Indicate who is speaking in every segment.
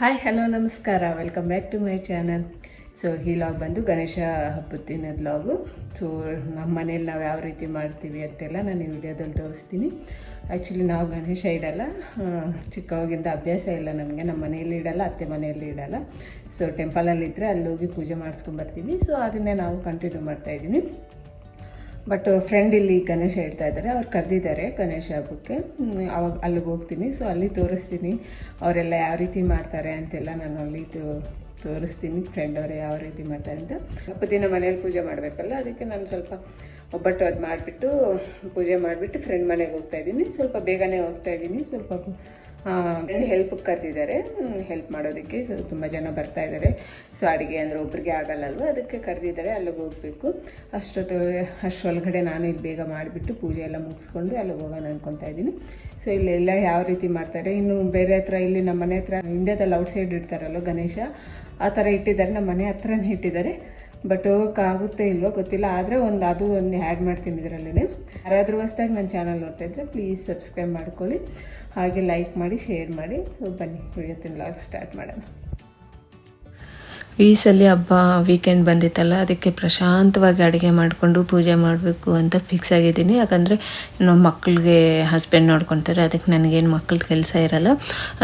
Speaker 1: Hi hello ನಮಸ್ಕಾರ. Welcome back to my channel so ಈ log ಬಂದು ಗಣೇಶ ಹಬ್ಬದ ದಿನದ ಲಾಗು ಸೊ ನಮ್ಮ ಮನೇಲಿ ನಾವು ಯಾವ ರೀತಿ ಮಾಡ್ತೀವಿ ಅಂತೆಲ್ಲ ನಾನು ಈ ವಿಡಿಯೋದಲ್ಲಿ ತೋರಿಸ್ತೀನಿ. ಆ್ಯಕ್ಚುಲಿ ನಾವು ಗಣೇಶ ಇಡಲ್ಲ. ಚಿಕ್ಕವಾಗಿಂದ ಅಭ್ಯಾಸ ಇಲ್ಲ ನಮಗೆ. ನಮ್ಮ ಮನೆಯಲ್ಲಿ ಇಡಲ್ಲ, ಅತ್ತೆ ಮನೆಯಲ್ಲಿ ಇಡಲ್ಲ. ಸೊ ಟೆಂಪಲಲ್ಲಿ ಇದ್ದರೆ ಅಲ್ಲಿ ಹೋಗಿ ಪೂಜೆ ಮಾಡಿಸ್ಕೊಂಬರ್ತೀವಿ ಸೊ ಅದನ್ನೇ ನಾವು ಕಂಟಿನ್ಯೂ ಮಾಡ್ತಾಯಿದ್ದೀನಿ ಬಟ್ ಫ್ರೆಂಡ್ ಇಲ್ಲಿ ಗಣೇಶ ಹೇಳ್ತಾ ಇದ್ದಾರೆ. ಅವ್ರು ಕರೆದಿದ್ದಾರೆ ಗಣೇಶ ಹಬ್ಬಕ್ಕೆ. ಅವಾಗ ಅಲ್ಲಿಗೆ ಹೋಗ್ತೀನಿ. ಸೊ ಅಲ್ಲಿ ತೋರಿಸ್ತೀನಿ. ಅವರೆಲ್ಲ ಯಾವ ರೀತಿ ಮಾಡ್ತಾರೆ ಅಂತೆಲ್ಲ ನಾನು ಅಲ್ಲಿ ತೋರಿಸ್ತೀನಿ. ಫ್ರೆಂಡ್ ಅವರು ಯಾವ ರೀತಿ ಮಾಡ್ತಾರೆ ಅಂತ. ಸ್ವಲ್ಪ ದಿನ ಮನೇಲಿ ಪೂಜೆ ಮಾಡಬೇಕಲ್ಲ, ಅದಕ್ಕೆ ನಾನು ಸ್ವಲ್ಪ ಒಬ್ಬಟ್ಟು ಅದು ಮಾಡಿಬಿಟ್ಟು ಪೂಜೆ ಮಾಡಿಬಿಟ್ಟು ಫ್ರೆಂಡ್ ಮನೆಗೆ ಹೋಗ್ತಾ ಇದ್ದೀನಿ. ಸ್ವಲ್ಪ ಬೇಗನೆ ಹೋಗ್ತಾ ಇದ್ದೀನಿ. ಸ್ವಲ್ಪ ಹೆಲ್ಪಿಗೆ ಕರೆದಿದ್ದಾರೆ. ಹೆಲ್ಪ್ ಮಾಡೋದಕ್ಕೆ ಸೊ, ತುಂಬ ಜನ ಬರ್ತಾ ಇದ್ದಾರೆ. ಸೊ ಅಡುಗೆ ಅಂದರೆ ಒಬ್ರಿಗೆ ಆಗಲ್ಲಲ್ವ? ಅದಕ್ಕೆ ಕರೆದಿದ್ದಾರೆ, ಅಲ್ಲಿಗೆ ಹೋಗಬೇಕು. ಅಷ್ಟೊತ್ತು ಅಷ್ಟರೊಳಗಡೆ ನಾನು ಇಲ್ಲಿ ಬೇಗ ಮಾಡಿಬಿಟ್ಟು ಪೂಜೆ ಎಲ್ಲ ಮುಗಿಸ್ಕೊಂಡು ಅಲ್ಲಿಗೆ ಹೋಗೋಣ ಅನ್ಕೊತಾ ಇದ್ದೀನಿ. ಸೊ ಇಲ್ಲೆಲ್ಲ ಯಾವ ರೀತಿ ಮಾಡ್ತಾರೆ? ಇನ್ನು ಬೇರೆ ಹತ್ರ, ಇಲ್ಲಿ ನಮ್ಮ ಮನೆ ಹತ್ರ ಇಂಡಿಯಾದಲ್ಲಿ ಔಟ್ಸೈಡ್ ಇಡ್ತಾರಲ್ವ ಗಣೇಶ? ಆ ಥರ ಇಟ್ಟಿದ್ದಾರೆ. ನಮ್ಮ ಮನೆ ಹತ್ರನೇ ಇಟ್ಟಿದ್ದಾರೆ. ಬಟ್ ಹೋಗೋಕ್ಕಾಗುತ್ತೆ ಇಲ್ವೋ ಗೊತ್ತಿಲ್ಲ. ಆದರೆ ಒಂದು ಅದು ಒಂದು ಆ್ಯಡ್ ಮಾಡ್ತೀನಿ ಇದರಲ್ಲೇ ಯಾರಾದರೂ ಹೊಸ್ದಾಗಿ ನನ್ನ ಚಾನಲ್ ನೋಡ್ತಾ ಇದ್ದರೆ ಪ್ಲೀಸ್ ಸಬ್ಸ್ಕ್ರೈಬ್ ಮಾಡ್ಕೊಳ್ಳಿ. ಹಾಗೆ ಲೈಕ್ ಮಾಡಿ ಶೇರ್ ಮಾಡಿ. ಬನ್ನಿ ಇವತ್ತಿನ ಲಾಗ್ ಸ್ಟಾರ್ಟ್ ಮಾಡೋಣ.
Speaker 2: ಈ ಸಲ ಹಬ್ಬ ವೀಕೆಂಡ್ ಬಂದಿತ್ತಲ್ಲ, ಅದಕ್ಕೆ ಪ್ರಶಾಂತವಾಗಿ ಅಡುಗೆ ಮಾಡಿಕೊಂಡು ಪೂಜೆ ಮಾಡಬೇಕು ಅಂತ ಫಿಕ್ಸ್ ಆಗಿದ್ದೀನಿ. ಯಾಕಂದರೆ ನಮ್ಮ ಮಕ್ಕಳಿಗೆ ಹಸ್ಬೆಂಡ್ ನೋಡ್ಕೊತಾರೆ, ಅದಕ್ಕೆ ನನಗೇನು ಮಕ್ಕಳ ಕೆಲಸ ಇರಲ್ಲ.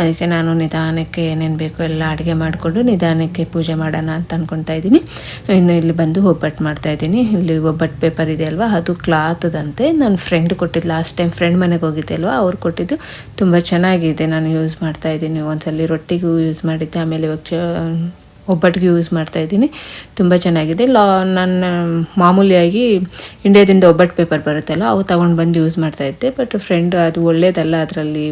Speaker 2: ಅದಕ್ಕೆ ನಾನು ನಿಧಾನಕ್ಕೆ ಏನೇನು ಬೇಕೋ ಎಲ್ಲ ಅಡುಗೆ ಮಾಡಿಕೊಂಡು ನಿಧಾನಕ್ಕೆ ಪೂಜೆ ಮಾಡೋಣ ಅಂತ ಅಂದ್ಕೊತಾ ಇದ್ದೀನಿ. ಇನ್ನು ಇಲ್ಲಿ ಬಂದು ಒಬ್ಬಟ್ಟು ಮಾಡ್ತಾ ಇದ್ದೀನಿ. ಇಲ್ಲಿ ಒಬ್ಬಟ್ಟು ಪೇಪರ್ ಇದೆ ಅಲ್ವಾ, ಅದು ಕ್ಲಾತದಂತೆ ನನ್ನ ಫ್ರೆಂಡ್ ಕೊಟ್ಟಿದ್ದು ಲಾಸ್ಟ್ ಟೈಮ್ ಫ್ರೆಂಡ್ ಮನೆಗೆ ಹೋಗಿದ್ದೆ ಅಲ್ವಾ, ಅವ್ರು ಕೊಟ್ಟಿದ್ದು. ತುಂಬ ಚೆನ್ನಾಗಿದೆ, ನಾನು ಯೂಸ್ ಮಾಡ್ತಾ ಇದ್ದೀನಿ. ಒಂದ್ಸಲಿ ರೊಟ್ಟಿಗೂ ಯೂಸ್ ಮಾಡಿದ್ದೆ, ಆಮೇಲೆ ಇವಾಗ ಒಬ್ಬಟ್ಟಿಗೆ ಯೂಸ್ ಮಾಡ್ತಾ ಇದ್ದೀನಿ. ತುಂಬ ಚೆನ್ನಾಗಿದೆ. ಲಾ, ನನ್ನ ಮಾಮೂಲಿಯಾಗಿ ಇಂಡಿಯಾದಿಂದ ಒಬ್ಬಟ್ಟು ಪೇಪರ್ ಬರುತ್ತಲ್ಲ, ಅವು ತೊಗೊಂಡು ಬಂದು ಯೂಸ್ ಮಾಡ್ತಾ ಇದ್ದೆ. ಬಟ್ ಫ್ರೆಂಡ್ ಅದು ಒಳ್ಳೇದಲ್ಲ ಅದರಲ್ಲಿ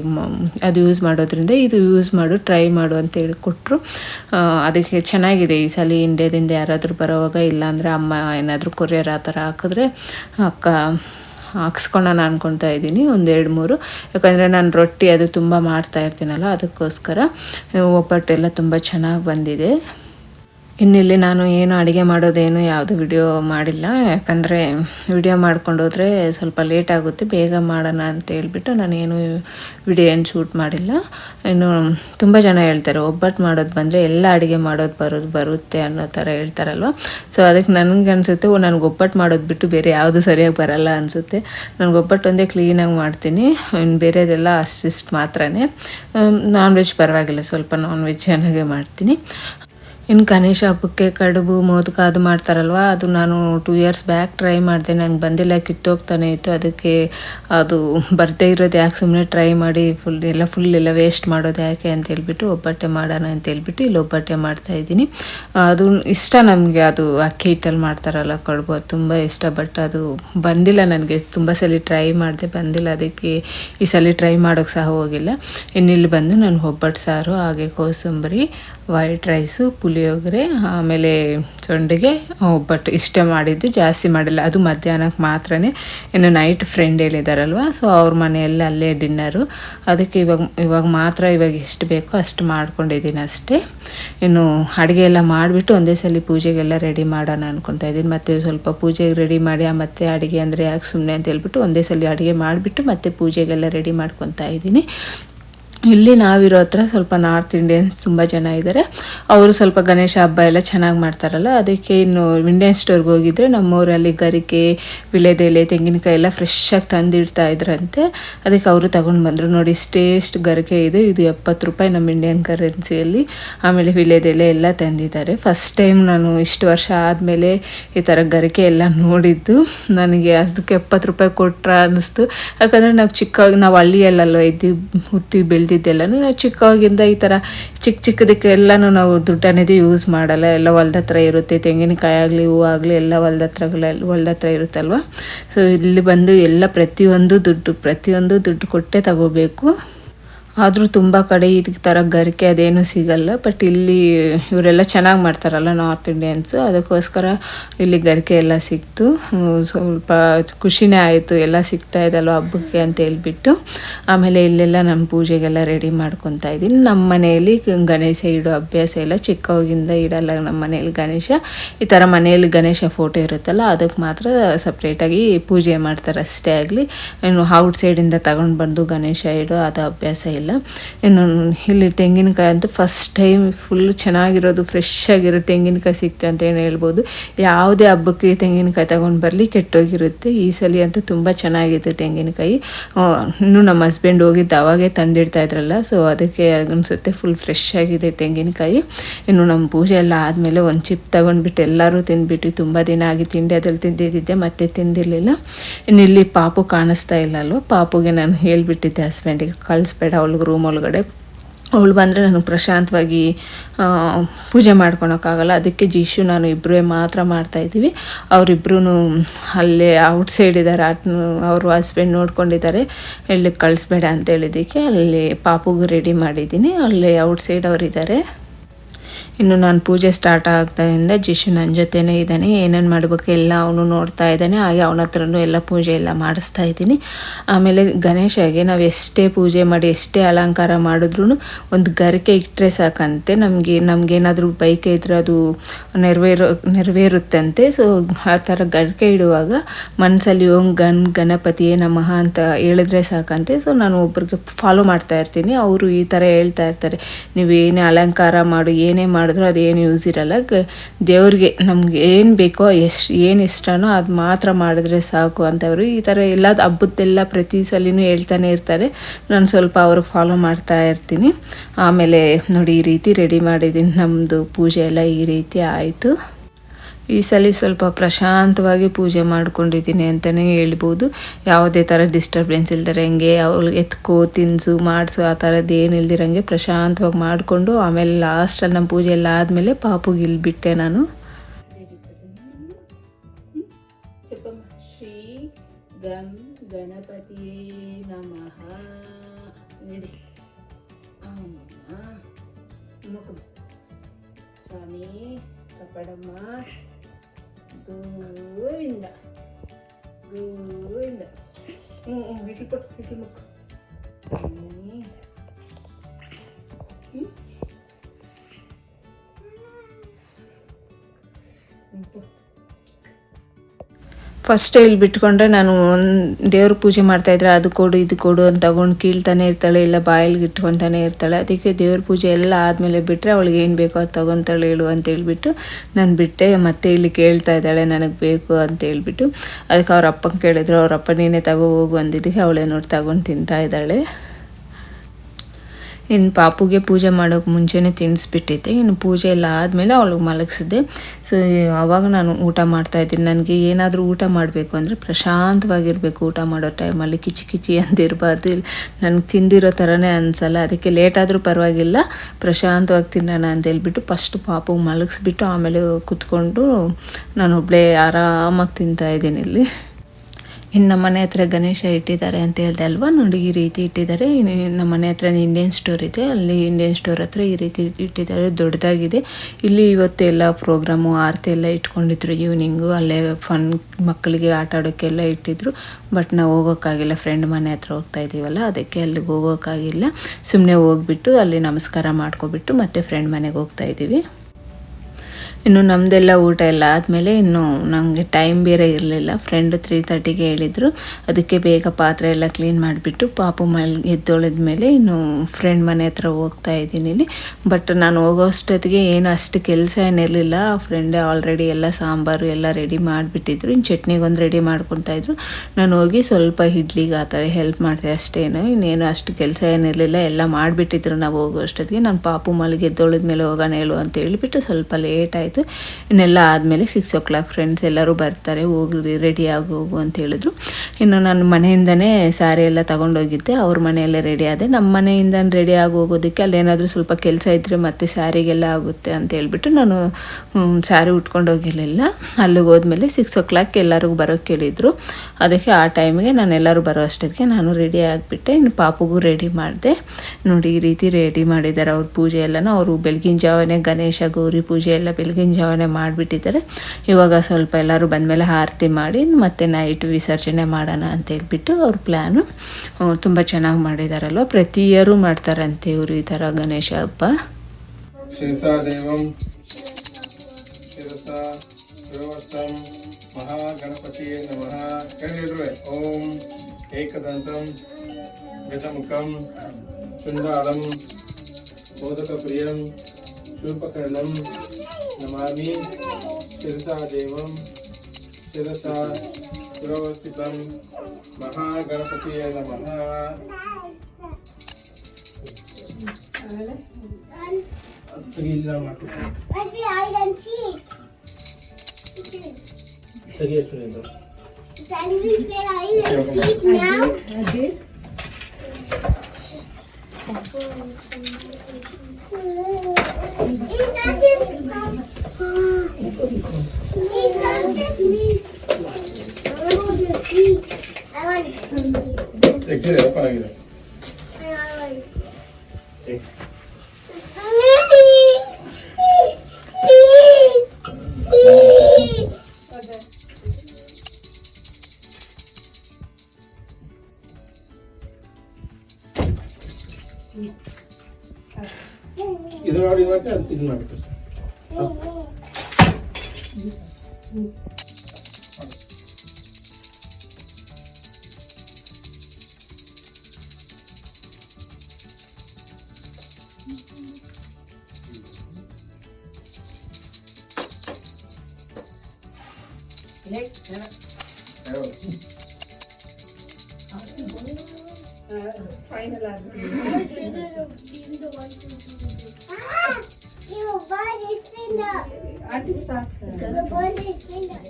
Speaker 2: ಅದು ಯೂಸ್ ಮಾಡೋದ್ರಿಂದ ಇದು ಯೂಸ್ ಮಾಡು ಟ್ರೈ ಮಾಡು ಅಂತ ಹೇಳಿಕೊಟ್ರು. ಅದಕ್ಕೆ ಚೆನ್ನಾಗಿದೆ. ಈ ಸಲ ಇಂಡಿಯಾದಿಂದ ಯಾರಾದರೂ ಬರೋವಾಗ, ಇಲ್ಲಾಂದರೆ ಅಮ್ಮ ಏನಾದರೂ ಕೊರಿಯರ್ ಆ ಥರ ಹಾಕಿದ್ರೆ, ಅಕ್ಕ, ಹಾಕ್ಸ್ಕೊಳ್ಳೋಣ ಅಂದ್ಕೊಳ್ತಾ ಇದ್ದೀನಿ ಒಂದೆರಡು ಮೂರು. ಯಾಕಂದರೆ ನಾನು ರೊಟ್ಟಿ ಅದು ತುಂಬ ಮಾಡ್ತಾ ಇರ್ತೀನಲ್ಲ, ಅದಕ್ಕೋಸ್ಕರ, ಒಬ್ಬಟ್ಟೆಲ್ಲ ತುಂಬ ಚೆನ್ನಾಗಿ ಬಂದಿದೆ. ಇನ್ನಿಲ್ಲಿ ನಾನು ಏನು ಅಡುಗೆ ಮಾಡೋದೇನು ಯಾವುದು ವಿಡಿಯೋ ಮಾಡಿಲ್ಲ. ಯಾಕಂದರೆ ವಿಡಿಯೋ ಮಾಡ್ಕೊಂಡು ಹೋದರೆ ಸ್ವಲ್ಪ ಲೇಟ್ ಆಗುತ್ತೆ. ಬೇಗ ಮಾಡೋಣ ಅಂತ ಹೇಳ್ಬಿಟ್ಟು ನಾನೇನು ವಿಡಿಯೋ ಏನು ಶೂಟ್ ಮಾಡಿಲ್ಲ. ಇನ್ನು ತುಂಬ ಜನ ಹೇಳ್ತಾರೆ, ಒಬ್ಬಟ್ಟು ಮಾಡೋದು ಬಂದರೆ ಎಲ್ಲ ಅಡುಗೆ ಮಾಡೋದು ಬರೋದು ಬರುತ್ತೆ ಅನ್ನೋ ಥರ ಹೇಳ್ತಾರಲ್ವ? ಸೊ ಅದಕ್ಕೆ ನನಗೆ ಅನಿಸುತ್ತೆ ನನಗೆ ಒಬ್ಬಟ್ಟು ಮಾಡೋದು ಬಿಟ್ಟು ಬೇರೆ ಯಾವುದು ಸರಿಯಾಗಿ ಬರಲ್ಲ ಅನಿಸುತ್ತೆ. ನನಗೆ ಒಬ್ಬಟ್ಟು ಒಂದೇ ಕ್ಲೀನಾಗಿ ಮಾಡ್ತೀನಿ. ಇನ್ನು ಬೇರೆದೆಲ್ಲ ಅಷ್ಟಿಷ್ಟು ಮಾತ್ರನೇ. ನಾನ್ ವೆಜ್ ಪರವಾಗಿಲ್ಲ, ಸ್ವಲ್ಪ ನಾನ್ ವೆಜ್ ಚೆನ್ನಾಗೇ ಮಾಡ್ತೀನಿ. ಇನ್ನು ಗಣೇಶ ಹಬ್ಬಕ್ಕೆ ಕಡುಬು, ಮೋದಕ ಅದು ಮಾಡ್ತಾರಲ್ವ? ಅದು ನಾನು ಟೂ ಇಯರ್ಸ್ ಬ್ಯಾಕ್ ಟ್ರೈ ಮಾಡಿದೆ. ನಂಗೆ ಬಂದಿಲ್ಲ, ಕಿತ್ತೋಗ್ತಾನೆ ಇತ್ತು. ಅದಕ್ಕೆ ಅದು ಬರ್ತೇ ಇರೋದು ಯಾಕೆ ಸುಮ್ಮನೆ ಟ್ರೈ ಮಾಡಿ ಫುಲ್ ಎಲ್ಲ ಫುಲ್ ಎಲ್ಲ ವೇಸ್ಟ್ ಮಾಡೋದು ಯಾಕೆ ಅಂತ ಹೇಳ್ಬಿಟ್ಟು ಒಬ್ಬಟ್ಟೆ ಮಾಡೋಣ ಅಂತ ಹೇಳ್ಬಿಟ್ಟು ಇಲ್ಲಿ ಒಬ್ಬಟ್ಟೆ ಮಾಡ್ತಾ ಇದ್ದೀನಿ. ಅದು ಇಷ್ಟ ನಮಗೆ ಅದು ಅಕ್ಕಿ ಹಿಟ್ಟಲ್ಲಿ ಮಾಡ್ತಾರಲ್ಲ ಕಡುಬು, ಅದು ತುಂಬ ಇಷ್ಟ. ಬಟ್ ಅದು ಬಂದಿಲ್ಲ ನನಗೆ. ತುಂಬ ಸಲ ಟ್ರೈ ಮಾಡಿದೆ, ಬಂದಿಲ್ಲ. ಅದಕ್ಕೆ ಈ ಸಲ ಟ್ರೈ ಮಾಡೋಕ್ಕೆ ಸಹ ಹೋಗಿಲ್ಲ. ಇನ್ನಿಲ್ಲಿ ಬಂದು ನಾನು ಒಬ್ಬಟ್ಟು ಸಾರು, ಹಾಗೆ ಕೋಸಂಬರಿ ವೈಟ್ ರೈಸು ಪುಳಿಯೋಗರೆ ಆಮೇಲೆ ಸೊಂಡಿಗೆ ಒಬ್ಬಟ್ಟು ಇಷ್ಟೇ ಮಾಡಿದ್ದು, ಜಾಸ್ತಿ ಮಾಡಿಲ್ಲ. ಅದು ಮಧ್ಯಾಹ್ನಕ್ಕೆ ಮಾತ್ರನೇ. ಇನ್ನು ನೈಟ್ ಫ್ರೆಂಡ್ ಹೇಳಿದಾರಲ್ವ ಸೊ ಅವ್ರ ಮನೆಯಲ್ಲಿ ಅಲ್ಲೇ ಡಿನ್ನರು ಅದಕ್ಕೆ ಇವಾಗ ಇವಾಗ ಮಾತ್ರ ಇವಾಗ ಎಷ್ಟು ಬೇಕೋ ಅಷ್ಟು ಮಾಡ್ಕೊಂಡಿದ್ದೀನಿ ಅಷ್ಟೇ. ಇನ್ನು ಅಡುಗೆ ಎಲ್ಲ ಮಾಡಿಬಿಟ್ಟು ಒಂದೇ ಸಲ ಪೂಜೆಗೆಲ್ಲ ರೆಡಿ ಮಾಡೋಣ ಅನ್ಕೊತಾ ಇದ್ದೀನಿ. ಮತ್ತು ಸ್ವಲ್ಪ ಪೂಜೆಗೆ ರೆಡಿ ಮಾಡಿ ಮತ್ತೆ ಅಡುಗೆ ಅಂದರೆ ಯಾಕೆ ಸುಮ್ಮನೆ ಅಂತ ಹೇಳ್ಬಿಟ್ಟು ಒಂದೇ ಸಲ ಅಡುಗೆ ಮಾಡಿಬಿಟ್ಟು ಮತ್ತೆ ಪೂಜೆಗೆಲ್ಲ ರೆಡಿ ಮಾಡ್ಕೊತಾ ಇದ್ದೀನಿ. ಇಲ್ಲಿ ನಾವಿರೋ ಹತ್ರ ಸ್ವಲ್ಪ ನಾರ್ತ್ ಇಂಡಿಯನ್ಸ್ ತುಂಬ ಜನ ಇದ್ದಾರೆ ಅವರು ಸ್ವಲ್ಪ ಗಣೇಶ ಹಬ್ಬ ಎಲ್ಲ ಚೆನ್ನಾಗಿ ಮಾಡ್ತಾರಲ್ಲ, ಅದಕ್ಕೆ ಇನ್ನು ಇಂಡಿಯನ್ ಸ್ಟೋರ್ಗೆ ಹೋಗಿದ್ರೆ ನಮ್ಮೂರಲ್ಲಿ ಗರಿಕೆ, ವಿಳೆದೆಲೆ, ತೆಂಗಿನಕಾಯಿ ಎಲ್ಲ ಫ್ರೆಶ್ಶಾಗಿ ತಂದಿಡ್ತಾ ಇದ್ರಂತೆ. ಅದಕ್ಕೆ ಅವರು ತಗೊಂಡು ಬಂದರು. ನೋಡಿ, ಇಷ್ಟೇ ಎಷ್ಟು ಗರಿಕೆ ಇದೆ. ಇದು ಎಪ್ಪತ್ತು ರೂಪಾಯಿ ನಮ್ಮ ಇಂಡಿಯನ್ ಕರೆನ್ಸಿಯಲ್ಲಿ ಆಮೇಲೆ ವಿಳೆದೆಲೆ ಎಲ್ಲ ತಂದಿದ್ದಾರೆ. ಫಸ್ಟ್ ಟೈಮ್ ನಾನು ಇಷ್ಟು ವರ್ಷ ಆದಮೇಲೆ ಈ ಥರ ಗರಿಕೆ ಎಲ್ಲ ನೋಡಿದ್ದು. ನನಗೆ ಅದಕ್ಕೆ ಎಪ್ಪತ್ತು ರೂಪಾಯಿ ಕೊಟ್ರ ಅನ್ನಿಸ್ತು ಯಾಕಂದರೆ ನಾವು ಚಿಕ್ಕ ನಾವು ಹಳ್ಳಿಯಲ್ಲಲ್ವ ಇದ್ದು ಹುಟ್ಟಿ ಉಳಿದಿದ್ದೆಲ್ಲನೂ ನಾವು ಚಿಕ್ಕವಾಗಿಂದ ಈ ಥರ ಚಿಕ್ಕ ಚಿಕ್ಕದಕ್ಕೆಲ್ಲನೂ ನಾವು ದುಡ್ಡು ಅನ್ನೋದು ಯೂಸ್ ಮಾಡಲ್ಲ. ಎಲ್ಲ ಹೊಲ್ದ ಹತ್ರ ಇರುತ್ತೆ. ತೆಂಗಿನಕಾಯಿ ಆಗಲಿ, ಹೂ ಆಗಲಿ, ಎಲ್ಲ ಹೊಲ್ದ ಹತ್ರಗಳೆಲ್ಲ ಹೊಲ್ದ ಹತ್ರ ಇರುತ್ತಲ್ವ? ಸೊ ಇಲ್ಲಿ ಬಂದು ಎಲ್ಲ ಪ್ರತಿಯೊಂದು ದುಡ್ಡು ಪ್ರತಿಯೊಂದು ದುಡ್ಡು ಕೊಟ್ಟೆ ತಗೋಬೇಕು. ಆದರೂ ತುಂಬ ಕಡೆ ಇದಕ್ಕೆ ಥರ ಗರಿಕೆ ಅದೇನು ಸಿಗಲ್ಲ ಬಟ್ ಇಲ್ಲಿ ಇವರೆಲ್ಲ ಚೆನ್ನಾಗಿ ಮಾಡ್ತಾರಲ್ಲ ನಾರ್ತ್ ಇಂಡಿಯನ್ಸು ಅದಕ್ಕೋಸ್ಕರ ಇಲ್ಲಿ ಗರಿಕೆ ಎಲ್ಲ ಸಿಕ್ತು. ಸ್ವಲ್ಪ ಖುಷಿನೇ ಆಯಿತು, ಎಲ್ಲ ಸಿಗ್ತಾ ಇದಲ್ವ ಹಬ್ಬಕ್ಕೆ ಅಂತ ಹೇಳ್ಬಿಟ್ಟು. ಆಮೇಲೆ ಇಲ್ಲೆಲ್ಲ ನಮ್ಮ ಪೂಜೆಗೆಲ್ಲ ರೆಡಿ ಮಾಡ್ಕೊತಾ ಇದ್ದೀನಿ. ನಮ್ಮ ಮನೆಯಲ್ಲಿ ಗಣೇಶ ಇಡೋ ಅಭ್ಯಾಸ ಇಲ್ಲ, ಚಿಕ್ಕವಾಗಿಂದ ಇಡಲ್ಲ ನಮ್ಮ ಮನೆಯಲ್ಲಿ ಗಣೇಶ. ಈ ಥರ ಮನೆಯಲ್ಲಿ ಗಣೇಶ ಫೋಟೋ ಇರುತ್ತಲ್ಲ, ಅದಕ್ಕೆ ಮಾತ್ರ ಸಪ್ರೇಟಾಗಿ ಪೂಜೆ ಮಾಡ್ತಾರೆ ಅಷ್ಟೇ ಆಗಲಿ. ಇನ್ನು ಔಟ್ ಸೈಡಿಂದ ತಗೊಂಡು ಬಂದು ಗಣೇಶ ಇಡೋ ಅದು ಅಭ್ಯಾಸ ಇಲ್ಲ. ಇಲ್ಲ. ಇನ್ನು ಇಲ್ಲಿ ತೆಂಗಿನಕಾಯಿ ಅಂತೂ ಫಸ್ಟ್ ಟೈಮ್ ಫುಲ್ ಚೆನ್ನಾಗಿರೋದು ಫ್ರೆಶ್ ಆಗಿರೋ ತೆಂಗಿನಕಾಯಿ ಸಿಕ್ತೆ ಅಂತ ಏನು ಹೇಳ್ಬೋದು. ಯಾವುದೇ ಹಬ್ಬಕ್ಕೆ ತೆಂಗಿನಕಾಯಿ ತಗೊಂಡು ಬರಲಿ, ಕೆಟ್ಟೋಗಿರುತ್ತೆ. ಈ ಸಲ ಅಂತೂ ತುಂಬ ಚೆನ್ನಾಗಿದೆ ತೆಂಗಿನಕಾಯಿ. ಇನ್ನು ನಮ್ಮ ಹಸ್ಬೆಂಡ್ ಹೋಗಿದ್ದು ಅವಾಗೇ ತಂದಿಡ್ತಾ ಇದ್ರಲ್ಲ ಸೊ ಅದಕ್ಕೆ ಅನಿಸುತ್ತೆ ಫುಲ್ ಫ್ರೆಶ್ ಆಗಿದೆ ತೆಂಗಿನಕಾಯಿ. ಇನ್ನು ನಮ್ಮ ಪೂಜೆ ಎಲ್ಲ ಆದಮೇಲೆ ಒಂದು ಚಿಪ್ ತಗೊಂಡ್ಬಿಟ್ಟು ಎಲ್ಲರೂ ತಿಂದುಬಿಟ್ಟು ತುಂಬ ದಿನ ಆಗಿ ತಿಂಡಿ ಅದ್ರಲ್ಲಿ ತಿಂದಿದ್ದೆ ಮತ್ತೆ ತಿಂದಿರಲಿಲ್ಲ. ಇನ್ನು ಇಲ್ಲಿ ಪಾಪು ಕಾಣಿಸ್ತಾ ಇಲ್ಲ ಅಲ್ವ? ಪಾಪುಗೆ ನಾನು ಹೇಳಿಬಿಟ್ಟಿದ್ದೆ ಹಸ್ಬೆಂಡಿಗೆ ಕಳಿಸ್ಬೇಡ ರೂಮ್ ಒಳಗಡೆ. ಅವಳು ಬಂದರೆ ನನಗೆ ಪ್ರಶಾಂತವಾಗಿ ಪೂಜೆ ಮಾಡ್ಕೊಳೋಕ್ಕಾಗಲ್ಲ. ಅದಕ್ಕೆ ಜೀಶು, ನಾನು ಇಬ್ಬರೇ ಮಾತ್ರ ಮಾಡ್ತಾಯಿದ್ದೀವಿ ಅವರಿಬ್ಬರೂ ಅಲ್ಲೇ ಔಟ್ ಸೈಡ್ ಇದ್ದಾರೆ ಅವರು ಹಸ್ಬೆಂಡ್ ನೋಡ್ಕೊಂಡಿದ್ದಾರೆ. ಇಲ್ಲಿ ಕಳಿಸ್ಬೇಡ ಅಂತ ಹೇಳಿದ್ದಕ್ಕೆ ಅಲ್ಲಿ ಪಾಪುಗೂ ರೆಡಿ ಮಾಡಿದ್ದೀನಿ. ಅಲ್ಲಿ ಔಟ್ ಸೈಡ್ ಅವರಿದ್ದಾರೆ. ಇನ್ನು ನಾನು ಪೂಜೆ ಸ್ಟಾರ್ಟ್ ಆಗ್ದಾಗಿಂದ ಜಿಶು ನನ್ನ ಜೊತೆನೇ ಇದ್ದಾನೆ, ಏನೇನು ಮಾಡಬೇಕು ಎಲ್ಲ ಅವನು ನೋಡ್ತಾ ಇದ್ದಾನೆ, ಹಾಗೆ ಅವನ ಹತ್ರನೂ ಎಲ್ಲ ಪೂಜೆ ಎಲ್ಲ ಮಾಡಿಸ್ತಾ ಇದ್ದೀನಿ. ಆಮೇಲೆ ಗಣೇಶಗೆ ನಾವು ಎಷ್ಟೇ ಪೂಜೆ ಮಾಡಿ, ಎಷ್ಟೇ ಅಲಂಕಾರ ಮಾಡಿದ್ರೂ ಒಂದು ಗರಿಕೆ ಇಟ್ಟರೆ ಸಾಕಂತೆ, ನಮಗೆ, ನಮಗೇನಾದರೂ ಬೈಕ್ ಇದ್ರೆ ಅದು ನೆರವೇರೋ, ನೆರವೇರುತ್ತಂತೆ. ಸೊ ಆ ಥರ ಗರಿಕೆ ಇಡುವಾಗ ಮನಸ್ಸಲ್ಲಿ ಓಂ ಗನ್ ಗಣಪತಿಯೇ ನಮಃ ಅಂತ ಹೇಳಿದ್ರೆ ಸಾಕಂತೆ. ಸೊ ನಾನು ಒಬ್ರಿಗೆ ಫಾಲೋ ಮಾಡ್ತಾ ಇರ್ತೀನಿ, ಅವರು ಈ ಥರ ಹೇಳ್ತಾ ಇರ್ತಾರೆ, ನೀವು ಏನೇ ಅಲಂಕಾರ ಮಾಡು, ಏನೇ ಮಾಡಿದ್ರು ಅದೇನು ಯೂಸ್ ಇರಲ್ಲ. ದೇವ್ರಿಗೆ ನಮ್ಗೆ ಏನು ಬೇಕೋ ಎಷ್ಟು, ಏನು ಇಷ್ಟನೋ ಅದು ಮಾತ್ರ ಮಾಡಿದ್ರೆ ಸಾಕು ಅಂತವರು. ಈ ಥರ ಎಲ್ಲ ಹಬ್ಬದ್ದೆಲ್ಲ ಪ್ರತಿ ಸಲಿನೂ ಹೇಳ್ತಾನೆ ಇರ್ತಾರೆ. ನಾನು ಸ್ವಲ್ಪ ಅವ್ರಿಗೆ ಫಾಲೋ ಮಾಡ್ತಾ ಇರ್ತೀನಿ. ಆಮೇಲೆ ನೋಡಿ ಈ ರೀತಿ ರೆಡಿ ಮಾಡಿದ್ದೀನಿ ನಮ್ಮದು ಪೂಜೆ ಎಲ್ಲ ಈ ರೀತಿ ಆಯಿತು. ಈ ಸಲ ಸ್ವಲ್ಪ ಪ್ರಶಾಂತವಾಗಿ ಪೂಜೆ ಮಾಡ್ಕೊಂಡಿದ್ದೀನಿ ಅಂತಲೇ ಹೇಳ್ಬೋದು. ಯಾವುದೇ ಥರ ಡಿಸ್ಟರ್ಬೆನ್ಸ್ ಇಲ್ದಿರಂಗೆ ಅವ್ಳಿಗೆ ಎತ್ಕೋ, ತಿನ್ಸು, ಮಾಡಿಸು, ಆ ಥರದ್ದು ಏನು ಇಲ್ದಿರಂಗೆ ಪ್ರಶಾಂತವಾಗಿ ಮಾಡಿಕೊಂಡು ಆಮೇಲೆ ಲಾಸ್ಟಲ್ಲಿ ನಮ್ಮ ಪೂಜೆ ಎಲ್ಲ ಆದಮೇಲೆ ಪಾಪುಗೆ ಇಲ್ಬಿಟ್ಟೆ ನಾನು. ಶ್ರೀ ನಮಃ. ಸ್ವಾಮಿ గోవింద గోవింద ఇటు ఇటు ముక్కు ఇంకో ಫಸ್ಟ್ ಇಲ್ಲಿ ಬಿಟ್ಕೊಂಡ್ರೆ ನಾನು ಒಂದು ದೇವ್ರ ಪೂಜೆ ಮಾಡ್ತಾ ಇದ್ರೆ ಅದು ಕೊಡು, ಇದು ಕೊಡು ಅಂತ ತಗೊಂಡು ಕೀಳ್ತಾನೆ ಇರ್ತಾಳೆ, ಇಲ್ಲ ಬಾಯಲ್ಲಿ ಇಟ್ಕೊತಾನೆ ಇರ್ತಾಳೆ. ಅದಕ್ಕೆ ದೇವ್ರ ಪೂಜೆ ಎಲ್ಲ ಆದಮೇಲೆ ಬಿಟ್ಟರೆ ಅವಳಿಗೆ ಏನು ಬೇಕೋ ಅದು ತಗೊತಾಳೆ ಹೇಳು ಅಂತ ಹೇಳ್ಬಿಟ್ಟು ನಾನು ಬಿಟ್ಟೆ. ಮತ್ತೆ ಇಲ್ಲಿ ಕೇಳ್ತಾ ಇದ್ದಾಳೆ, ನನಗೆ ಬೇಕು ಅಂತ ಹೇಳ್ಬಿಟ್ಟು, ಅದಕ್ಕೆ ಅವ್ರ ಅಪ್ಪನ ಕೇಳಿದ್ರು. ಅವ್ರ ಅಪ್ಪ ತಗೋ ಹೋಗು ಅಂದಿದ್ದಕ್ಕೆ ಅವಳೇ ನೋಡಿ ತಗೊಂಡು ತಿಂತಾ ಇದ್ದಾಳೆ. ಇನ್ನು ಪಾಪುಗೆ ಪೂಜೆ ಮಾಡೋಕೆ ಮುಂಚೆನೇ ತಿನ್ನಿಸ್ಬಿಟ್ಟಿದ್ದೆ ಇನ್ನು ಪೂಜೆ ಎಲ್ಲ ಆದಮೇಲೆ ಅವಳಿಗೆ ಮಲಗಿಸಿದ್ದೆ. ಸೊ ಆವಾಗ ನಾನು ಊಟ ಮಾಡ್ತಾಯಿದ್ದೀನಿ ನನಗೆ ಏನಾದರೂ ಊಟ ಮಾಡಬೇಕು ಅಂದರೆ ಪ್ರಶಾಂತವಾಗಿರಬೇಕು ಊಟ ಮಾಡೋ ಟೈಮಲ್ಲಿ. ಕಿಚಿ ಕಿಚಿ ಅಂದಿರಬಾರ್ದು ಇಲ್ಲಿ ನನಗೆ ತಿಂದಿರೋ ಥರನೇ ಅನಿಸಲ್ಲ. ಅದಕ್ಕೆ ಲೇಟಾದರೂ ಪರವಾಗಿಲ್ಲ. ಪ್ರಶಾಂತವಾಗಿ ತಿನ್ನೋಣ ಅಂತ ಹೇಳ್ಬಿಟ್ಟು ಫಸ್ಟ್ ಪಾಪು ಮಲಗಿಸ್ಬಿಟ್ಟು ಆಮೇಲೆ ಕುತ್ಕೊಂಡು ನಾನು ಒಬ್ಬಳೇ ಆರಾಮಾಗಿ ತಿಂತಾಯಿದ್ದೀನಿ ಇಲ್ಲಿ. ಇನ್ನು ನಮ್ಮ ಮನೆ ಹತ್ರ ಗಣೇಶ ಇಟ್ಟಿದ್ದಾರೆ ಅಂತ ಹೇಳ್ದೆ ಅಲ್ವಾ? ನೋಡಿ, ಈ ರೀತಿ ಇಟ್ಟಿದ್ದಾರೆ. ನಮ್ಮ ಮನೆ ಹತ್ರ ಇಂಡಿಯನ್ ಸ್ಟೋರ್ ಇದೆ. ಅಲ್ಲಿ ಇಂಡಿಯನ್ ಸ್ಟೋರ್ ಹತ್ರ ಈ ರೀತಿ ಇಟ್ಟಿದ್ದಾರೆ. ದೊಡ್ಡದಾಗಿದೆ. ಇಲ್ಲಿ ಇವತ್ತು ಎಲ್ಲ ಪ್ರೋಗ್ರಾಮು ಆರತಿ ಎಲ್ಲ ಇಟ್ಕೊಂಡಿದ್ರು. ಈವ್ನಿಂಗು ಅಲ್ಲೇ ಫನ್ ಮಕ್ಕಳಿಗೆ ಆಟ ಆಡೋಕ್ಕೆಲ್ಲ ಇಟ್ಟಿದ್ರು. ಬಟ್ ನಾವು ಹೋಗೋಕ್ಕಾಗಿಲ್ಲ. ಫ್ರೆಂಡ್ ಮನೆ ಹತ್ರ ಹೋಗ್ತಾ ಇದ್ದೀವಲ್ಲ ಅದಕ್ಕೆ ಅಲ್ಲಿಗೆ ಹೋಗೋಕ್ಕಾಗಿಲ್ಲ. ಸುಮ್ಮನೆ ಹೋಗ್ಬಿಟ್ಟು ಅಲ್ಲಿ ನಮಸ್ಕಾರ ಮಾಡ್ಕೊಬಿಟ್ಟು ಮತ್ತೆ ಫ್ರೆಂಡ್ ಮನೆಗೆ ಹೋಗ್ತಾ ಇದ್ದೀವಿ ಇನ್ನು ನಮ್ಮದೆಲ್ಲ ಊಟ ಎಲ್ಲ ಆದಮೇಲೆ ಇನ್ನು ನನಗೆ ಟೈಮ್ ಬೇರೆ ಇರಲಿಲ್ಲ. ಫ್ರೆಂಡ್ ತ್ರೀ ತರ್ಟಿಗೆ ಹೇಳಿದರು. ಅದಕ್ಕೆ ಬೇಗ ಪಾತ್ರೆ ಎಲ್ಲ ಕ್ಲೀನ್ ಮಾಡಿಬಿಟ್ಟು ಪಾಪು ಮಲ್ ಎದ್ದೊಳಿದ ಮೇಲೆ ಇನ್ನು ಫ್ರೆಂಡ್ ಮನೆ ಹತ್ರ ಹೋಗ್ತಾ ಇದ್ದೀನಿ ಇಲ್ಲಿ. ಬಟ್ ನಾನು ಹೋಗೋಷ್ಟೊತ್ತಿಗೆ ಏನು ಅಷ್ಟು ಕೆಲಸ ಏನಿರಲಿಲ್ಲ ಫ್ರೆಂಡೇ ಆಲ್ರೆಡಿ ಎಲ್ಲ ಸಾಂಬಾರು ಎಲ್ಲ ರೆಡಿ ಮಾಡಿಬಿಟ್ಟಿದ್ರು. ಇನ್ನು ಚಟ್ನಿಗೊಂದು ರೆಡಿ ಮಾಡ್ಕೊತಾ ಇದ್ರು. ನಾನು ಹೋಗಿ ಸ್ವಲ್ಪ ಇಡ್ಲಿಗೆ ಆ ಥರ ಹೆಲ್ಪ್ ಮಾಡಿದೆ ಅಷ್ಟೇನು. ಇನ್ನೇನು ಅಷ್ಟು ಕೆಲಸ ಏನಿರಲಿಲ್ಲ ಎಲ್ಲ ಮಾಡಿಬಿಟ್ಟಿದ್ರು ನಾವು ಹೋಗೋಷ್ಟೊತ್ತಿಗೆ. ನಾನು ಪಾಪು ಮಳಿಗೆ ಎದ್ದೊಳಿದ ಮೇಲೆ ಹೋಗೋಣ ಹೇಳು ಅಂತ ಹೇಳಿಬಿಟ್ಟು ಸ್ವಲ್ಪ ಲೇಟ್ ಆಯಿತು. ಇನ್ನೆಲ್ಲ ಆದಮೇಲೆ ಸಿಕ್ಸ್ ಓ ಕ್ಲಾಕ್ ಫ್ರೆಂಡ್ಸ್ ಎಲ್ಲರೂ ಬರ್ತಾರೆ, ಹೋಗ್ರಿ ರೆಡಿ ಆಗಿ ಹೋಗು ಅಂತ ಹೇಳಿದ್ರು. ಇನ್ನು ನಾನು ಮನೆಯಿಂದನೇ ಸ್ಯಾರಿ ಎಲ್ಲ ತಗೊಂಡೋಗಿದ್ದೆ. ಅವ್ರ ಮನೆಯಲ್ಲೇ ರೆಡಿ ಆದೆ. ನಮ್ಮ ಮನೆಯಿಂದ ರೆಡಿ ಆಗಿ ಹೋಗೋದಕ್ಕೆ ಅಲ್ಲೇನಾದರೂ ಸ್ವಲ್ಪ ಕೆಲಸ ಇದ್ದರೆ ಮತ್ತೆ ಸ್ಯಾರಿಗೆಲ್ಲ ಆಗುತ್ತೆ ಅಂತ ಹೇಳ್ಬಿಟ್ಟು ನಾನು ಸ್ಯಾರಿ ಉಟ್ಕೊಂಡೋಗಿರಲಿಲ್ಲ. ಅಲ್ಲಿಗೆ ಹೋದ್ಮೇಲೆ ಸಿಕ್ಸ್ ಓ ಕ್ಲಾಕ್ ಎಲ್ಲರಿಗೂ ಬರೋಕ್ಕೆ ಕೇಳಿದರು. ಅದಕ್ಕೆ ಆ ಟೈಮಿಗೆ ನಾನು ಎಲ್ಲರೂ ಬರೋ ಅಷ್ಟೊತ್ತಿಗೆ ನಾನು ರೆಡಿ ಆಗಿಬಿಟ್ಟೆ. ಇನ್ನು ಪಾಪುಗೂ ರೆಡಿ ಮಾಡಿದೆ. ನೋಡಿ ಈ ರೀತಿ ರೆಡಿ ಮಾಡಿದ್ದಾರೆ ಅವ್ರ ಪೂಜೆ ಎಲ್ಲನೂ. ಅವರು ಬೆಳಗಿನ ಜಾವನೇ ಗಣೇಶ, ಗೌರಿ ಪೂಜೆ ಎಲ್ಲ ಬೆಳಗಿನ ಮಾಡಿಬಿಟ್ಟಿದ್ದಾರೆ. ಇವಾಗ ಸ್ವಲ್ಪ ಎಲ್ಲರೂ ಬಂದಮೇಲೆ ಆರತಿ ಮಾಡಿ ಮತ್ತೆ ನೈಟ್ ವಿಸರ್ಜನೆ ಮಾಡೋಣ ಅಂತ ಹೇಳ್ಬಿಟ್ಟು ಅವ್ರ ಪ್ಲ್ಯಾನು ತುಂಬ ಚೆನ್ನಾಗಿ ಮಾಡಿದಾರಲ್ವ. ಪ್ರತಿ ಇಯರು ಮಾಡ್ತಾರಂತೆ ಇವರು ಈ ಥರ ಗಣೇಶ ಹಬ್ಬ.
Speaker 3: ಏಕದಂತಂ ಗಜಮುಖಂ ಚುಂಡಾಳಂ ಬೋಧಕ ಪ್ರಿಯಂ रूपकरणं नमामि शिरसा देवं शिरसा सुरवस्थितं महागणपतये नमः
Speaker 4: Can we play hide and seek now? I did. I
Speaker 3: did. ಇದು ನೋಡಿ ಮತ್ತೆ ಅದು ಇದು ಮಾಡ್ಬೇಕು
Speaker 4: Ah, you bought it spinner. You bought it spinner.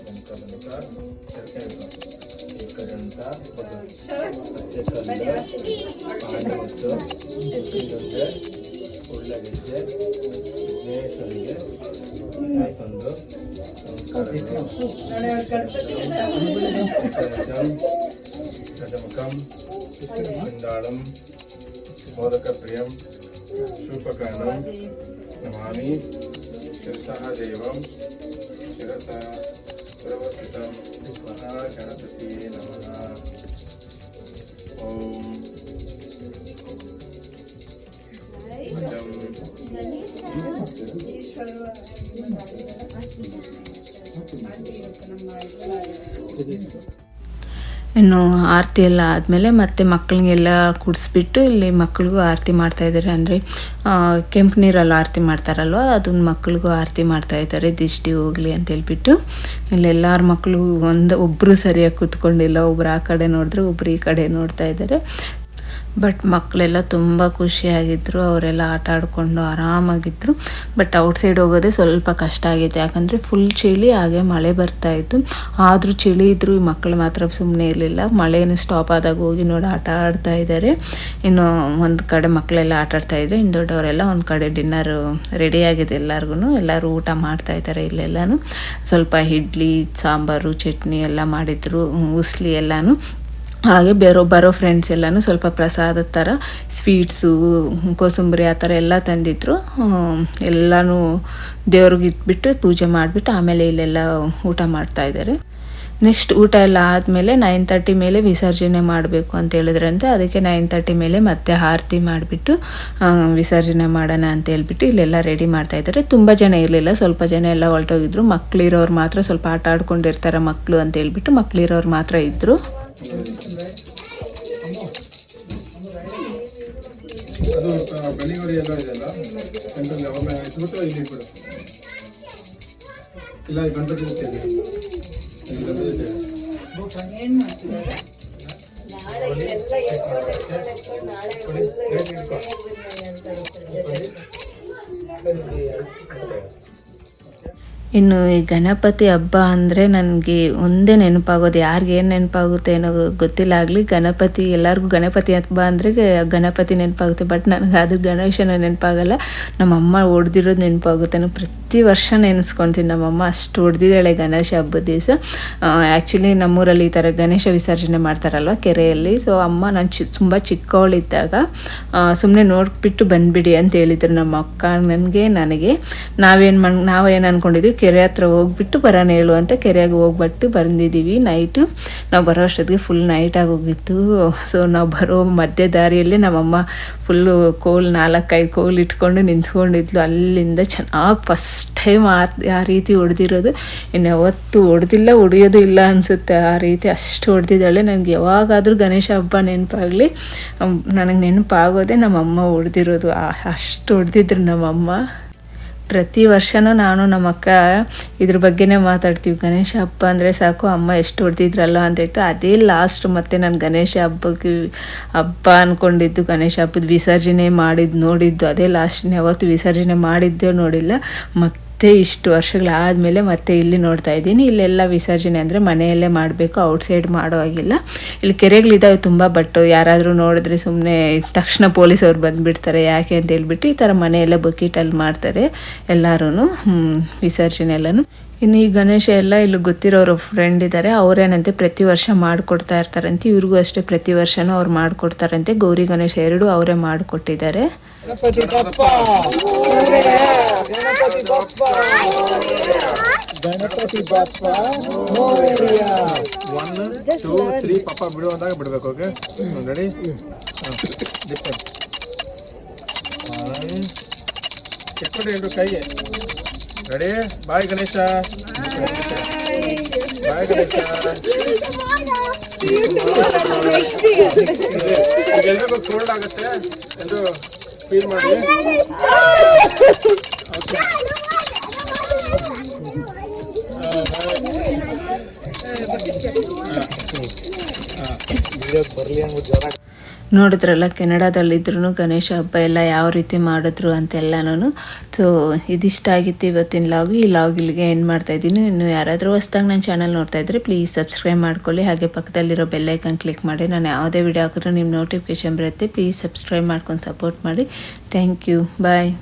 Speaker 3: ಉಳ್ಳಾಗಡ್ಡೆ ಗಣೇಶನಿಗೆ ಕಾಯ್ಕೊಂಡು ಗಜಮುಖಂ ಚುಂಡಾಳಂ ಮೋದಕಪ್ರಿಯಂ ಶೂಪಕರ್ಣಂ ನಮಾಮಿ ಶಿರಸಃ ದೇವಂ ಶಿರಸಾ ಸುರವಸ್ಥಿತಂ ಮಹಾಗಣಪತಿಯೇ ನಮಃ ಓಂ ಭಜಂ
Speaker 2: ಇನ್ನು ಆರತಿ ಎಲ್ಲ ಆದಮೇಲೆ ಮತ್ತೆ ಮಕ್ಕಳಿಗೆಲ್ಲ ಕುಡಿಸ್ಬಿಟ್ಟು ಇಲ್ಲಿ ಮಕ್ಕಳಿಗೂ ಆರತಿ ಮಾಡ್ತಾ ಇದ್ದಾರೆ. ಅಂದರೆ ಕೆಂಪು ನೀರಲ್ಲಿ ಆರತಿ ಮಾಡ್ತಾರಲ್ವ? ಅದನ್ನ ಮಕ್ಕಳಿಗೂ ಆರತಿ ಮಾಡ್ತಾ ಇದ್ದಾರೆ. ದಿಷ್ಟಿ ಹೋಗಲಿ ಅಂತ ಹೇಳ್ಬಿಟ್ಟು. ಇಲ್ಲಿ ಎಲ್ಲರ ಮಕ್ಕಳು ಒಂದು ಒಬ್ಬರು ಸರಿಯಾಗಿ ಕೂತ್ಕೊಂಡಿಲ್ಲ. ಒಬ್ರು ಆ ಕಡೆ ನೋಡಿದ್ರೆ ಒಬ್ರು ಈ ಕಡೆ ನೋಡ್ತಾ ಇದ್ದಾರೆ. ಬಟ್ ಮಕ್ಕಳೆಲ್ಲ ತುಂಬ ಖುಷಿಯಾಗಿದ್ದರು ಅವರೆಲ್ಲ ಆಟ ಆಡಿಕೊಂಡು ಆರಾಮಾಗಿದ್ದರು ಬಟ್ ಔಟ್ಸೈಡ್ ಹೋಗೋದೇ ಸ್ವಲ್ಪ ಕಷ್ಟ ಆಗಿತ್ತು ಯಾಕಂದರೆ ಫುಲ್ ಚಳಿ, ಹಾಗೆ ಮಳೆ ಬರ್ತಾಯಿತ್ತು ಆದರೂ ಚಳಿ ಇದ್ದರೂ ಈ ಮಕ್ಕಳು ಮಾತ್ರ ಸುಮ್ಮನೆ ಇರಲಿಲ್ಲ. ಮಳೆಯನ್ನು ಸ್ಟಾಪ್ ಆದಾಗ ಹೋಗಿ ನೋಡಿ ಆಟ ಆಡ್ತಾ ಇದ್ದಾರೆ. ಇನ್ನು ಒಂದು ಕಡೆ ಮಕ್ಕಳೆಲ್ಲ ಆಟ ಆಡ್ತಾ ಇದ್ದರೆ ಇನ್ನು ದೊಡ್ಡವರೆಲ್ಲ ಒಂದು ಕಡೆ ಡಿನ್ನರ್ ರೆಡಿ ಆಗಿದೆ ಎಲ್ಲರಿಗೂ ಎಲ್ಲರೂ ಊಟ ಮಾಡ್ತಾ ಇದ್ದಾರೆ ಇಲ್ಲೆಲ್ಲನೂ. ಸ್ವಲ್ಪ ಇಡ್ಲಿ, ಸಾಂಬಾರು, ಚಟ್ನಿ ಎಲ್ಲ ಮಾಡಿದ್ರು, ಉಸ್ಲಿ ಎಲ್ಲನೂ. ಹಾಗೆ ಬೇರೋ ಬರೋ ಫ್ರೆಂಡ್ಸ್ ಎಲ್ಲನೂ ಸ್ವಲ್ಪ ಪ್ರಸಾದದ ಥರ ಸ್ವೀಟ್ಸು ಕೋಸಂಬರಿ ಆ ಥರ ಎಲ್ಲ ತಂದಿದ್ರು. ಎಲ್ಲನೂ ದೇವ್ರಿಗೆ ಇಟ್ಬಿಟ್ಟು ಪೂಜೆ ಮಾಡಿಬಿಟ್ಟು ಆಮೇಲೆ ಇಲ್ಲೆಲ್ಲ ಊಟ ಮಾಡ್ತಾ ಇದ್ದಾರೆ. ನೆಕ್ಸ್ಟ್ ಊಟ ಎಲ್ಲ ಆದಮೇಲೆ ನೈನ್ ತರ್ಟಿ ಮೇಲೆ ವಿಸರ್ಜನೆ ಮಾಡಬೇಕು ಅಂತ ಹೇಳಿದ್ರಂತೆ. ಅದಕ್ಕೆ ನೈನ್ ತರ್ಟಿ ಮೇಲೆ ಮತ್ತೆ ಆರತಿ ಮಾಡಿಬಿಟ್ಟು ವಿಸರ್ಜನೆ ಮಾಡೋಣ ಅಂತ ಹೇಳ್ಬಿಟ್ಟು ಇಲ್ಲೆಲ್ಲ ರೆಡಿ ಮಾಡ್ತಾ ಇದ್ದಾರೆ. ತುಂಬ ಜನ ಇರಲಿಲ್ಲ, ಸ್ವಲ್ಪ ಜನ ಎಲ್ಲ ಹೊರಟೋಗಿದ್ರು. ಮಕ್ಕಳಿರೋರು ಮಾತ್ರ ಸ್ವಲ್ಪ ಆಟ ಆಡ್ಕೊಂಡಿರ್ತಾರೆ ಮಕ್ಕಳು ಅಂತ ಹೇಳ್ಬಿಟ್ಟು ಮಕ್ಕಳಿರೋರು ಮಾತ್ರ ಇದ್ದರು
Speaker 3: ಎಲ್ಲ ಇದೆಯಲ್ಲ ಸೆಂಟ್ರಲ್ ಗವರ್ಮೆಂಟ್ ಇಟ್ಬಿಟ್ಟು ಇಲ್ಲಿ ಬಿಡು ಇಲ್ಲ ಇಲ್ಲಿ ಗಣಪತಿ ಇದೆ.
Speaker 2: ಇನ್ನು ಈ ಗಣಪತಿ ಹಬ್ಬ ಅಂದರೆ ನನಗೆ ಒಂದೇ ನೆನಪಾಗೋದು. ಯಾರಿಗೆ ಏನು ನೆನಪಾಗುತ್ತೆ ಏನೋ ಗೊತ್ತಿಲ್ಲ. ಆಗಲಿ ಗಣಪತಿ, ಎಲ್ಲರಿಗೂ ಗಣಪತಿ ಹಬ್ಬ ಅಂದರೆ ಗಣಪತಿ ನೆನಪಾಗುತ್ತೆ. ಬಟ್ ನನಗೆ ಅದು ಗಣೇಶನ ನೆನಪಾಗಲ್ಲ. ನಮ್ಮಮ್ಮ ಹೊಡೆದಿರೋದು ನೆನಪಾಗುತ್ತೆ. ನಾನು ಪ್ರತಿ ವರ್ಷ ನೆನೆಸ್ಕೊತೀನಿ ನಮ್ಮಮ್ಮ ಅಷ್ಟು ಹೊಡೆದಿದ್ದಾಳೆ ಗಣೇಶ ಹಬ್ಬದ ದಿವಸ. ಆ್ಯಕ್ಚುಲಿ ನಮ್ಮೂರಲ್ಲಿ ಈ ಥರ ಗಣೇಶ ವಿಸರ್ಜನೆ ಮಾಡ್ತಾರಲ್ವ ಕೆರೆಯಲ್ಲಿ. ಸೊ ಅಮ್ಮ ನಾನು ಚಿ, ತುಂಬ ಚಿಕ್ಕವಳಿದ್ದಾಗ ಸುಮ್ಮನೆ ನೋಡ್ಬಿಟ್ಟು ಬಂದುಬಿಡಿ ಅಂತ ಹೇಳಿದ್ರು ನಮ್ಮ ಅಕ್ಕ ನನಗೆ ನನಗೆ. ನಾವೇನು ಮನ್, ನಾವೇನು ಅಂದ್ಕೊಂಡಿದ್ವಿ ಕೆರೆ ಹತ್ರ ಹೋಗ್ಬಿಟ್ಟು ಬರೋಣ ಹೇಳು ಅಂತ ಕೆರೆಯಾಗಿ ಹೋಗ್ಬಿಟ್ಟು ಬಂದಿದ್ದೀವಿ ನೈಟು ನಾವು ಬರೋ ಅಷ್ಟೊತ್ತಿಗೆ ಫುಲ್ ನೈಟ್ ಆಗೋಗಿತ್ತು ಸೊ ನಾವು ಬರೋ ಮಧ್ಯ ದಾರಿಯಲ್ಲಿ ನಮ್ಮಮ್ಮ ಫುಲ್ಲು ಕೋಲ್ ನಾಲ್ಕೈದು ಕೋಲ್ ಇಟ್ಕೊಂಡು ನಿಂತ್ಕೊಂಡಿದ್ಲು. ಅಲ್ಲಿಂದ ಚೆನ್ನಾಗಿ ಫಸ್ಟ್ ಟೈಮ್ ಆ ಆ ರೀತಿ ಹೊಡೆದಿರೋದು. ಇನ್ನು ಯಾವತ್ತು ಹೊಡೆದಿಲ್ಲ, ಹೊಡೆಯೋದು ಇಲ್ಲ ಅನಿಸುತ್ತೆ ಆ ರೀತಿ ಅಷ್ಟು ಹೊಡೆದಿದ್ದಾಳೆ. ನನಗೆ ಯಾವಾಗಾದರೂ ಗಣೇಶ ಹಬ್ಬ ನೆನಪಾಗಲಿ. ನನಗೆ ನೆನಪಾಗೋದೇ ನಮ್ಮಮ್ಮ ಹೊಡೆದಿರೋದು. ಅಷ್ಟು ಹೊಡೆದಿದ್ರು ನಮ್ಮಮ್ಮ. ಪ್ರತಿ ವರ್ಷವೂ ನಾನು ನಮ್ಮ ಅಕ್ಕ ಇದ್ರ ಬಗ್ಗೆನೇ ಮಾತಾಡ್ತೀವಿ. ಗಣೇಶ ಹಬ್ಬ ಅಂದರೆ ಸಾಕು, ಅಮ್ಮ ಎಷ್ಟು ಹೊಡೆದಿದ್ರಲ್ಲ ಅಂತೇಳಿ ಅದೇ ಲಾಸ್ಟ್ ಮತ್ತೆ ನಾನು ಗಣೇಶ ಹಬ್ಬಕ್ಕೆ ಹಬ್ಬ ಅಂದ್ಕೊಂಡಿದ್ದು ಗಣೇಶ ಹಬ್ಬದ ವಿಸರ್ಜನೆ ಮಾಡಿದ್ದು ನೋಡಿದ್ದು, ಅದೇ ಲಾಸ್ಟ್ ಯಾವತ್ತು ವಿಸರ್ಜನೆ ಮಾಡಿದ್ದೇ ನೋಡಿಲ್ಲ. ಮತ್ತೆ ಇಷ್ಟು ವರ್ಷಗಳಾದಮೇಲೆ ಮತ್ತೆ ಇಲ್ಲಿ ನೋಡ್ತಾ ಇದ್ದೀನಿ. ಇಲ್ಲೆಲ್ಲ ವಿಸರ್ಜನೆ ಅಂದರೆ ಮನೆಯಲ್ಲೇ ಮಾಡಬೇಕು ಔಟ್ಸೈಡ್ ಮಾಡೋ ಹಾಗಿಲ್ಲ. ಇಲ್ಲಿ ಕೆರೆಗಳಿದ್ದಾವೆ ತುಂಬ ಬಟ್ ಯಾರಾದರೂ ನೋಡಿದ್ರೆ ಸುಮ್ಮನೆ ತಕ್ಷಣ ಪೊಲೀಸವ್ರು ಬಂದುಬಿಡ್ತಾರೆ. ಯಾಕೆ ಅಂತ ಹೇಳ್ಬಿಟ್ಟು ಈ ಥರ ಮನೆಯೆಲ್ಲ ಬಕೀಟಲ್ಲಿ ಮಾಡ್ತಾರೆ ಎಲ್ಲರೂ ವಿಸರ್ಜನೆ ಎಲ್ಲನೂ. ಇನ್ನು ಈ ಗಣೇಶ ಎಲ್ಲ ಇಲ್ಲಿ ಗೊತ್ತಿರೋರು ಫ್ರೆಂಡ್ ಇದ್ದಾರೆ ಅವರೇನಂತೆ ಪ್ರತಿ ವರ್ಷ ಮಾಡಿಕೊಡ್ತಾ ಇರ್ತಾರಂತೆ. ಇವ್ರಿಗೂ ಅಷ್ಟೇ ಪ್ರತಿ ವರ್ಷನೂ ಅವ್ರು ಮಾಡಿಕೊಡ್ತಾರಂತೆ. ಗೌರಿ ಗಣೇಶ ಎರಡೂ ಅವರೇ ಮಾಡಿಕೊಟ್ಟಿದ್ದಾರೆ.
Speaker 3: Ganapati Bappa Ganapati Bappa Ganapati Bappa one two three ಪಪ್ಪ ಬಿಡು ಅಂದಾಗ ಬಿಡ್ಬೇಕು ಓಕೆ ರೆಡಿ ಎತ್ಕೊಂಡು ಎಲ್ರು ಕೈಗೆ? Ready bye Ganesha. Bye Ganesha. ಎಲ್ರಿಗೂ ಕೋಲ್ಡ್ ಆಗುತ್ತೆ. ಎಲ್ಲರೂ ಫೀಲ್ ಮಾಡಿ ಓಕೆ ಬರಲಿ ಅನ್ನೋ ಜ್ವರ
Speaker 2: ನೋಡಿದ್ರಲ್ಲ ಕೆನಡಾದಲ್ಲಿದ್ರೂ ಗಣೇಶ ಹಬ್ಬ ಎಲ್ಲ ಯಾವ ರೀತಿ ಮಾಡಿದ್ರು ಅಂತೆಲ್ಲನೂ ಸೊ ಇದಿಷ್ಟ ಆಗಿತ್ತು ಇವತ್ತಿನ ಲಾಗು. ಈ ಲಾಗ್ ಇಲ್ಲಿಗೆ ಏನು ಮಾಡ್ತಾ ಇದ್ದೀನಿ. ಇನ್ನು ಯಾರಾದರೂ ಹೊಸ್ದಾಗಿ ನನ್ನ ಚಾನಲ್ ನೋಡ್ತಾ ಇದ್ದರೆ ಪ್ಲೀಸ್ ಸಬ್ಸ್ಕ್ರೈಬ್ ಮಾಡ್ಕೊಳ್ಳಿ. ಹಾಗೆ ಪಕ್ಕದಲ್ಲಿರೋ ಬೆಲ್ಲೈಕನ್ ಕ್ಲಿಕ್ ಮಾಡಿ. ನಾನು ಯಾವುದೇ ವಿಡಿಯೋ ಹಾಕಿದ್ರೂ ನಿಮ್ಮ ನೋಟಿಫಿಕೇಷನ್ ಬರುತ್ತೆ. ಪ್ಲೀಸ್ ಸಬ್ಸ್ಕ್ರೈಬ್ ಮಾಡ್ಕೊಂಡು ಸಪೋರ್ಟ್ ಮಾಡಿ. Thank you bye